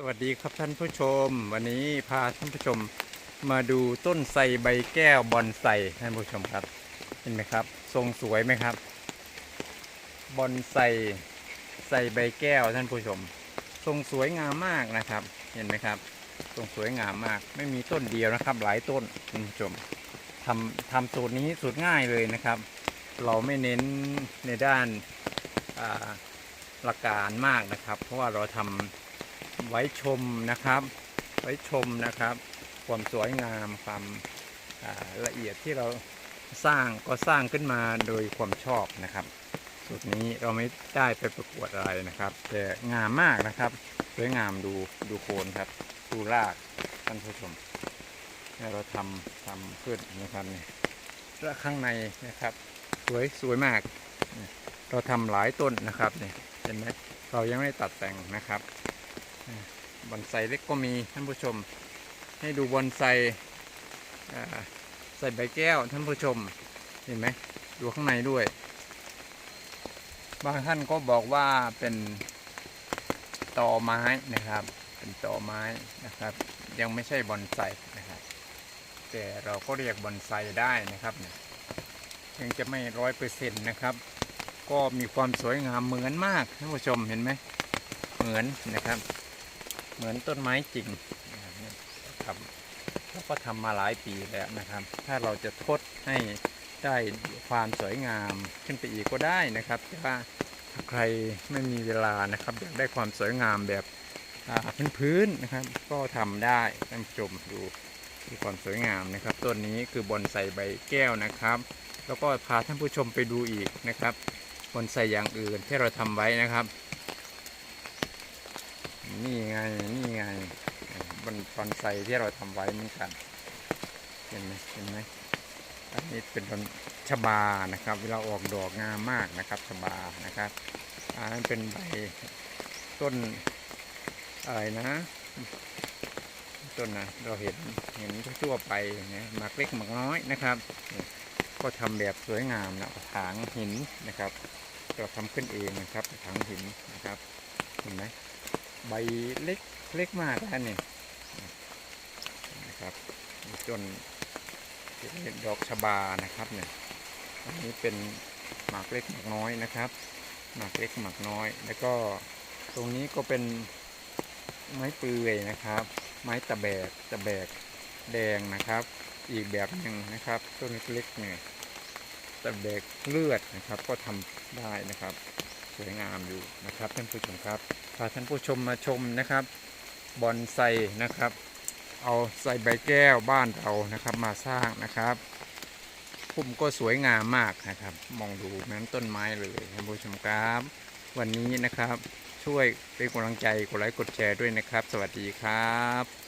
สวัสดีครับท่านผู้ชม วันนี้พาท่านผู้ชมมาดูต้นไทรใบแก้วบอนไซท่านผู้ชมครับ เห็นไหมครับ ทรงสวยไหมครับ บอนไซไซใบแก้วท่านผู้ชม ทรงสวยงามมากนะครับ เห็นไหมครับ ทรงสวยงามมาก ไม่มีต้นเดียวนะครับ หลายต้นท่านผู้ชมทำทำสูตรนี้สูตรง่ายเลยนะครับ เราไม่เน้นในด้านหลักการมากนะครับ เพราะว่าเราทำ ไว้ชมนะครับ ไว้ชมนะครับ ความสวยงามความาละเอียดที่เราสร้างก็สร้างขึ้นมาโดยความชอบนะครับ สูตรนี้เราไม่ได้ไปประกวดอะไรนะครับ แต่งามมากนะครับสวยงามดูดูโคนครับดูรากท่านผู้ชมเนี่ยเราทำทำขึ้นนะครับนี่และข้างในนะครับ สวยสวยมาก เราทำหลายต้นนะครับเนี่ยเห็นไหมเรายังไม่ตัดแต่งนะครับ บอนไซเล็กก็มีท่านผู้ชม ให้ดูบอนไซใส่ใบแก้วท่านผู้ชมเห็นไหมดูข้างในด้วย บางท่านก็บอกว่าเป็นตอไม้นะครับ เป็นตอไม้นะครับ ยังไม่ใช่บอนไซนะครับ แต่เราก็เรียกบอนไซได้นะครับเนี่ยยังจะไม่ร้อยเปอร์เซ็นต์นะครับ ก็มีความสวยงามเหมือนมากท่านผู้ชมเห็นไหมเหมือนนะครับ เหมือนต้นไม้จริงครับเรับแล้วก็ทำมาหลายปีแล้วนะครับ ถ้าเราจะทดให้ได้ความสวยงามขึ้นไปอีกก็ได้นะครับแต่ว่าถ้าใครไม่มีเวลานะครับอยากได้ความสวยงามแบบพื้นๆนะครับ ก็ทำได้ท่านผู้ชมดูดูความสวยงามนะครับต้นนี้คือบอนไซใบแก้วนะครับ แล้วก็พาท่านผู้ชมไปดูอีกนะครับบอนไซอย่างอื่นที่เราทำไว้นะครับ นี่ไง นี่ไงบนบอนไซที่เราทำไว้เหมือนกันเห็นไหมเห็นไหมอันนี้เป็นต้นชบานะครับ เวลาออกดอกงามมากนะครับชบานะครับอันนั้นเป็นใบต้นอะไรนะต้นนะเราเห็นเห็นทั่วไปนะหมากเล็กหมากน้อยนะครับ ก็ทำแบบสวยงามนะถางหินนะครับ เราทำขึ้นเองนะครับถางหินนะครับเห็นไหม ใบเล็กเล็กมากนะนี่นะครับจนเป็นดอกชบานะครับเนี่ยอันนี้เป็นหมากเล็กหมากน้อยนะครับ หมากเล็กหมากน้อย แล้วก็ตรงนี้ก็เป็นไม้เปื่อยนะครับ ไม้ตะแบกตะแบกแดงนะครับ อีกแบบหนึ่งนะครับ ต้นเล็กๆเนี่ยตะแบกเลือดนะครับ ก็ทำได้นะครับ สวยงามอยู่นะครับท่านผู้ชมครับพาท่านผู้ชมมาชมนะครับบอนไซนะครับ เอาใส่ใบแก้วบ้านเรานะครับมาสร้างนะครับพุ่มก็สวยงามมากนะครับ มองดูเหมือนต้นไม้เลยท่านผู้ชมครับ วันนี้นะครับช่วยเป็นกำลังใจกดไลค์กดแชร์ด้วยนะครับ สวัสดีครับ